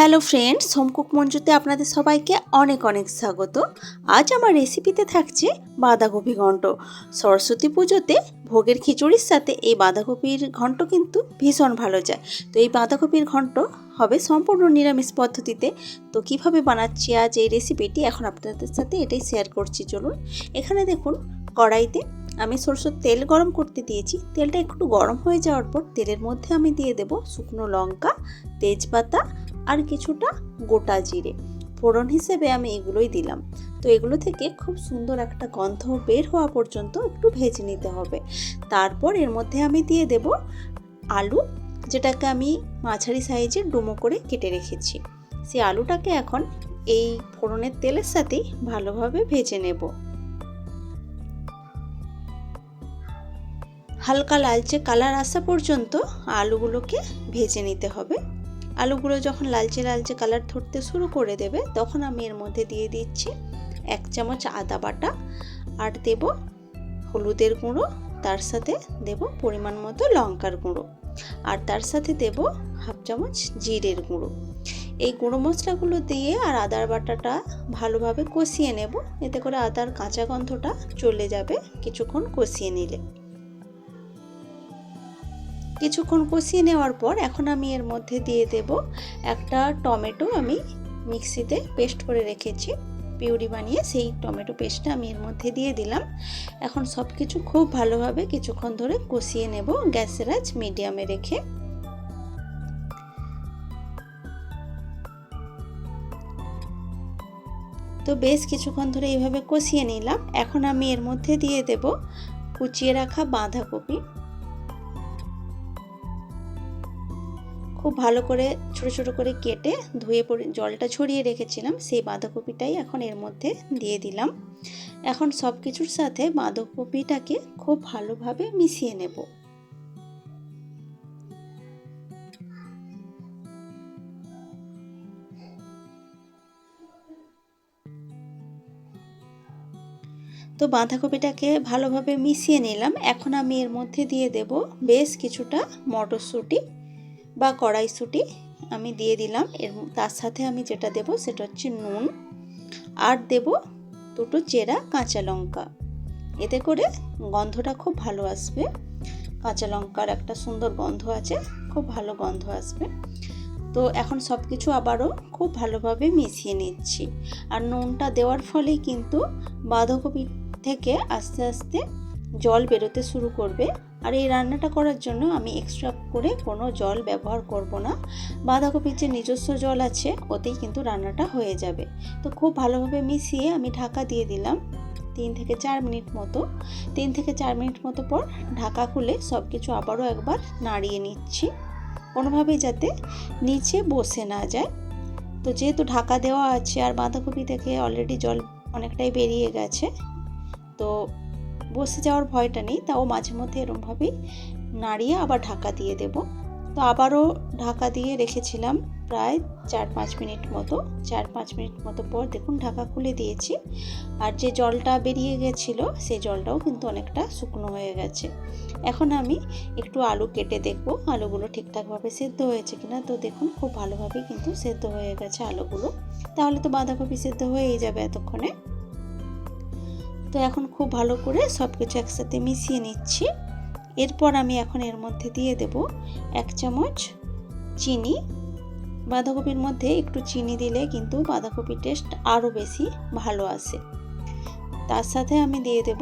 Hello friends, home cook মঞ্জুতে আপনাদের সবাইকে অনেক অনেক স্বাগত। আজ আমার রেসিপিতে থাকছে বাঁধাকপি ঘন্ট। সরস্বতী পুজোতে ভোগের খিচুড়ির সাথে এই বাঁধাকপির ঘন্ট কিন্তু ভীষণ ভালো যায়। তো এই বাঁধাকপির ঘন্ট হবে সম্পূর্ণ নিরামিষ পদ্ধতিতে। তো কীভাবে বানাচ্ছি আজ এই রেসিপিটি এখন আপনাদের সাথে এটাই শেয়ার করছি। চলুন, এখানে দেখুন, কড়াইতে আমি সরষের তেল গরম করতে দিয়েছি। তেলটা একটু গরম হয়ে যাওয়ার পর তেলের মধ্যে আমি দিয়ে দেব শুকনো লঙ্কা, তেজপাতা আর কিছুটা গোটা জিরে। ফোড়ন হিসেবে আমি এগুলোই দিলাম। তো এগুলো থেকে খুব সুন্দর একটা গন্ধ বের হওয়া পর্যন্ত একটু ভেজে নিতে হবে। তারপর এর মধ্যে আমি দিয়ে দেব আলু, যেটাকে আমি মাঝারি সাইজের ডুমো করে কেটে রেখেছি। সেই আলুটাকে এখন এই ফোড়নের তেলের সাথেই ভালোভাবে ভেজে নেব। হালকা লালচে কালার আসা পর্যন্ত আলুগুলোকে ভেজে নিতে হবে। আলুগুলো যখন লালচে লালচে কালার ধরতে শুরু করে দেবে, তখন আমি এর মধ্যে দিয়ে দিচ্ছি এক চামচ আদা বাটা আর দেব হলুদের গুঁড়ো, তার সাথে দেব পরিমাণ মতো লঙ্কার গুঁড়ো আর তার সাথে দেব হাফ চামচ জিরের গুঁড়ো। এই গুঁড়ো মশলাগুলো দিয়ে আর আদার বাটাটা ভালোভাবে কষিয়ে নেব, এতে করে আদার কাঁচা গন্ধটা চলে যাবে কিছুক্ষণ কষিয়ে নিলে। কিছুক্ষণ কষিয়ে নেওয়ার পর এখন আমি এর মধ্যে দিয়ে দেব একটা টমেটো আমি মিক্সিতে পেস্ট করে রেখেছি। পিউরি বানিয়ে সেই টমেটো পেস্টটা আমি এর মধ্যে দিয়ে দিলাম। এখন সব কিছু খুব ভালোভাবে কিছুক্ষণ ধরে কষিয়ে নেব গ্যাসের আজ মিডিয়ামে রেখে। তো বেশ কিছুক্ষণ ধরে এইভাবে কষিয়ে নিলাম। এখন আমি এর মধ্যে দিয়ে দেব কুচিয়ে রাখা বাঁধাকপি। খুব ভালো করে ছোট ছোট করে কেটে ধুয়ে জলটা ছড়িয়ে রেখেছিলাম, সেই বাঁধাকপিটাই এখন এর মধ্যে দিয়ে দিলাম। এখন সব কিছুর সাথে বাঁধাকপিটাকে খুব ভালোভাবে মিশিয়ে নেব। তো বাঁধাকপিটাকে ভালোভাবে মিশিয়ে নিলাম। এখন আমি এর মধ্যে দিয়ে দেব বেশ কিছুটা মটরশুঁটি। বা কড়াইশুঁটি আমি দিয়ে দিলাম। এর তার সাথে আমি যেটা দেব সেটা হচ্ছে নুন। আর দেব দুটো চেরা কাঁচা লঙ্কা। এতে করে গন্ধটা খুব ভালো আসবে। কাঁচা লঙ্কার একটা সুন্দর গন্ধ আছে, খুব ভালো গন্ধ আসবে। তো এখন সব কিছু আবারও খুব ভালোভাবে মিশিয়ে নিচ্ছি। আর নুনটা দেওয়ার ফলেই কিন্তু বাঁধাকপি থেকে আস্তে আস্তে জল বেরোতে শুরু করবে। আর এই রান্নাটা করার জন্য আমি এক্সট্রা করে কোনো জল ব্যবহার করব না। বাঁধাকপির যে নিজস্ব জল আছে, ওতেই কিন্তু রান্নাটা হয়ে যাবে। তো খুব ভালোভাবে মিশিয়ে আমি ঢাকা দিয়ে দিলাম তিন থেকে চার মিনিট মতো। তিন থেকে চার মিনিট মতো পর ঢাকা খুলে সব কিছু আবারও একবার নাড়িয়ে নিচ্ছি। কোনোভাবেই যাতে নিচে বসে না যায়। তো যেহেতু ঢাকা দেওয়া আছে আর বাঁধাকপি থেকে অলরেডি জল অনেকটাই বেরিয়ে গেছে, তো বসে যাওয়ার ভয়টা নেই, তাও মাঝে মধ্যে এরমভাবেই নাড়িয়ে আবার ঢাকা দিয়ে দেব। তো আবারও ঢাকা দিয়ে রেখেছিলাম প্রায় চার পাঁচ মিনিট মতো, চার পাঁচ মিনিট মতো পর দেখুন ঢাকা খুলে দিয়েছি। আর যে জলটা বেরিয়ে গেছিল সেই জলটাও কিন্তু অনেকটা শুকনো হয়ে গেছে। এখন আমি একটু আলু কেটে দেখব, আলুগুলো ঠিকঠাকভাবে সেদ্ধ হয়েছে কিনা। তো দেখুন খুব ভালোভাবেই কিন্তু সেদ্ধ হয়ে গেছে আলুগুলো। তাহলে তো বাঁধাকপি সেদ্ধ হয়েই যাবে এতক্ষণে। তো এখন খুব ভালো করে সব কিছু একসাথে মিশিয়ে নিচ্ছি। এরপর আমি এখন এর মধ্যে দিয়ে দেব এক চামচ চিনি। বাঁধাকপির মধ্যে একটু চিনি দিলে কিন্তু বাঁধাকপির টেস্ট আরও বেশি ভালো আসে। তার সাথে আমি দিয়ে দেব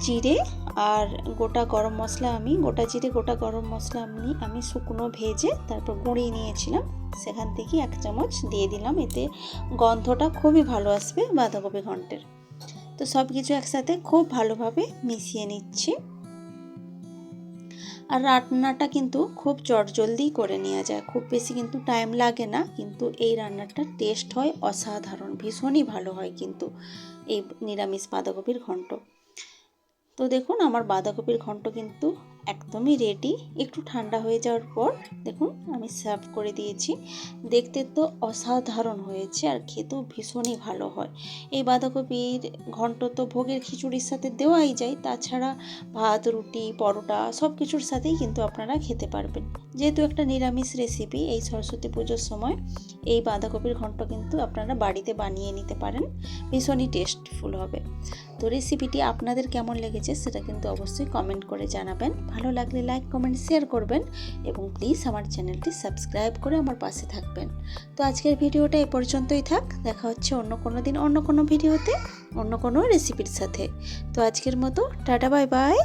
জিরে আর গোটা গরম মশলা আমি, গোটা জিরে, গোটা গরম মশলা আমি আমি শুকনো ভেজে তারপর গুঁড়িয়ে নিয়েছিলাম। সেখান থেকে এক চামচ দিয়ে দিলাম, এতে গন্ধটা খুবই ভালো আসবে বাঁধাকপি ঘন্টের। তো সব কিছু একসাথে খুব ভালোভাবে মিশিয়ে নিচ্ছি। আর রান্নাটা কিন্তু খুব চটজলদি করে নেওয়া যায়। খুব বেশি কিন্তু টাইম লাগে না, কিন্তু এই রান্নাটার টেস্ট হয় অসাধারণ, ভীষণই ভালো হয় কিন্তু এই নিরামিষ বাঁধাকপির ঘন্ট। তো দেখুন, আমার বাঁধাকপির ঘন্ট কিন্তু একদমই রেডি একটু ঠান্ডা হয়ে যাওয়ার পর, দেখুন, আমি সার্ভ করে দিয়েছি। দেখতে তো অসাধারণ হয়েছে আর খেতেও ভীষণই ভালো হয়। এই বাঁধাকপির ঘন্ট তো ভোগের খিচুড়ির সাথে দেওয়াই যায়, তাছাড়া ভাত, রুটি, পরোটা সব কিছুর সাথেই কিন্তু আপনারা খেতে পারবেন। যেহেতু একটা নিরামিষ রেসিপি এই সরস্বতী পুজোর সময় এই বাঁধাকপির ঘন্ট কিন্তু আপনারা বাড়িতে বানিয়ে নিতে পারেন, ভীষণই টেস্টফুল হবে। তো রেসিপিটি আপনাদের কেমন লেগেছে সেটা কিন্তু অবশ্যই কমেন্ট করে জানাবেন। ভালো লাগলে লাইক কমেন্ট শেয়ার করবেন এবং প্লিজ আমার চ্যানেলটি সাবস্ক্রাইব করে আমার পাশে থাকবেন। তো আজকের ভিডিওটা এ পর্যন্তই থাক। দেখা হচ্ছে অন্য কোনো দিন অন্য কোনো ভিডিওতে, অন্য কোনো রেসিপির সাথে। তো আজকের মতো, টাটা বাই বাই